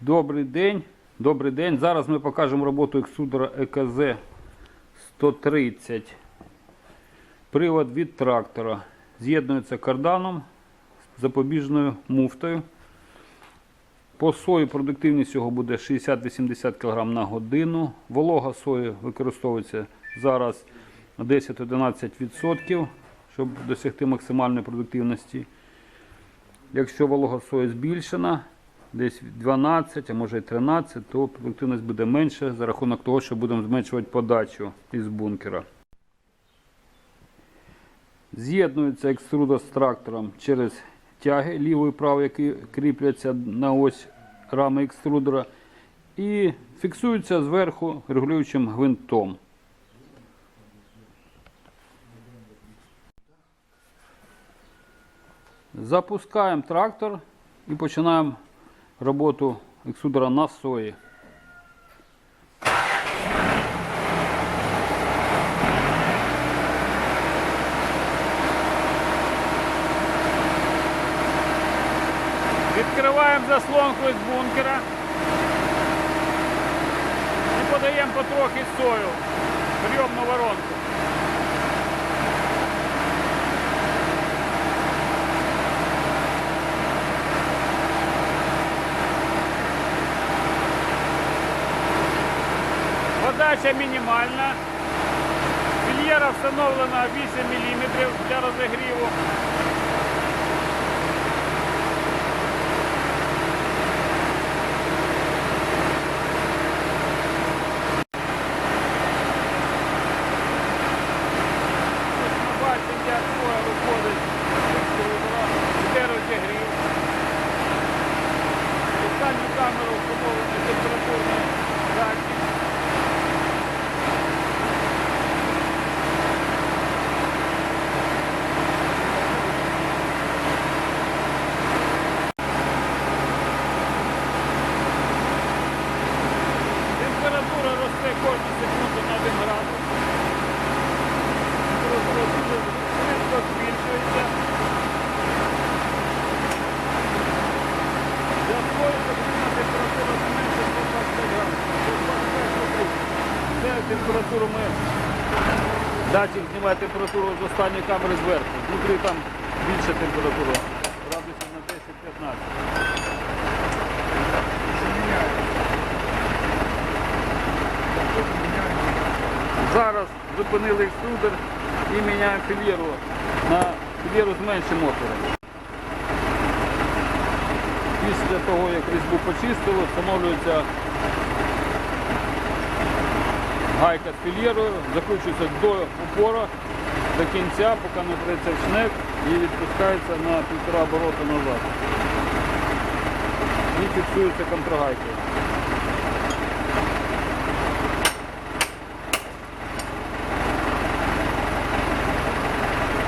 Добрий день. Добрий день. Зараз ми покажемо роботу екструдера ЕКЗ 130. Привод від трактора. З'єднується карданом з запобіжною муфтою. По сої продуктивність його буде 60-80 кг на годину. Волога сої використовується зараз на 10-11%, щоб досягти максимальної продуктивності. Якщо волога сої збільшена, десь 12, а може і 13, то продуктивність буде менше за рахунок того, що будемо зменшувати подачу із бункера. З'єднується екструдер з трактором через тяги лівої і правої, які кріпляться на ось рами екструдера, і фіксується зверху регулюючим гвинтом. Запускаємо трактор і починаємо роботу екструдера на сої. Відкриваємо заслонку з бункера і подаємо потрохи сою в прийомну воронку. Подача мінімальна. Фільєра встановлена 8 мм для розігріву. Температуру ми датчик знімає температуру з останньої камери зверху. Внутрі там більша температура. Градусів на 10-15. Зараз зупинили екструдер і міняємо фільєру на фільєру з меншим отвором. Після того, як різьбу почистили, встановлюється гайка з фільєрою, закручується до упора, до кінця, поки не прийде в шнек і відпускається на півтора оборота назад. І фіксується контрагайкою.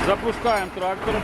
Запускаємо трактор.